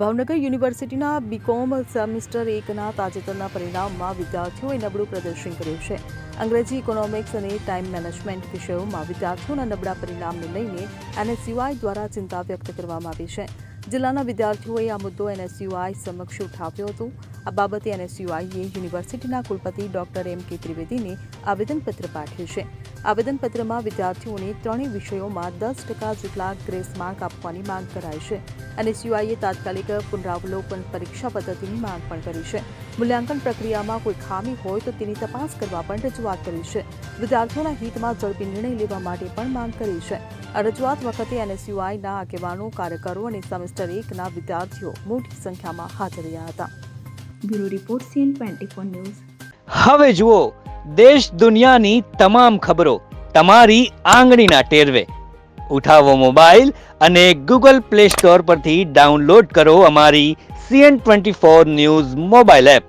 ભાવનગર યુનિવર્સિટીના BCom semester એકના તાજેતરના પરિણામમાં વિદ્યાર્થીઓએ નબળું પ્રદર્શન કર્યું છે. અંગ્રેજી ઇકોનોમિક્સ અને ટાઈમ મેનેજમેન્ટ વિષયોમાં વિદ્યાર્થીઓના નબળા પરિણામને લઈને એનએસયુઆઈ દ્વારા ચિંતા વ્યક્ત કરવામાં આવી છે. જિલ્લાના વિદ્યાર્થીઓએ આ મુદ્દો એનએસયુઆઈ સમક્ષ ઉઠાવ્યો હતો. આ બાબતે એનએસયુઆઈએ યુનિવર્સિટીના કુલપતિ ડોક્ટર એમ કે ત્રિવેદીને આવેદનપત્ર પાઠવ્યું છે. આવેદનપત્રમાં વિદ્યાર્થીઓને ત્રણેય વિષયોમાં દસ ટકા જેટલા ગ્રેસ માર્ક આપવાની માંગ કરાઈ છે. એનએસયુઆઈએ તાત્કાલિક પુનરાવલોકન પરીક્ષા પદ્ધતિની માંગ પણ કરી છે. મૂલ્યાંકન પ્રક્રિયામાં કોઈ ખામી હોય તો તેની તપાસ કરવા પણ રજૂઆત કરી છે. વિદ્યાર્થીઓના હિતમાં ઝડપી નિર્ણય લેવા માટે પણ માંગ કરી છે. આ રજૂઆત વખતે એનએસયુઆઈના આગેવાનો, કાર્યકરો અને સેમેસ્ટર એકના વિદ્યાર્થીઓ મોટી સંખ્યામાં હાજર રહ્યા હતા. Bureau report CN twenty four news. હવે જુઓ દેશ દુનિયાની તમામ ખબરો તમારી આંગળીના ટેરવે. ઉઠાવો મોબાઈલ અને ગૂગલ પ્લે સ્ટોર પરથી ડાઉનલોડ કરો અમારી CN twenty four news mobile app.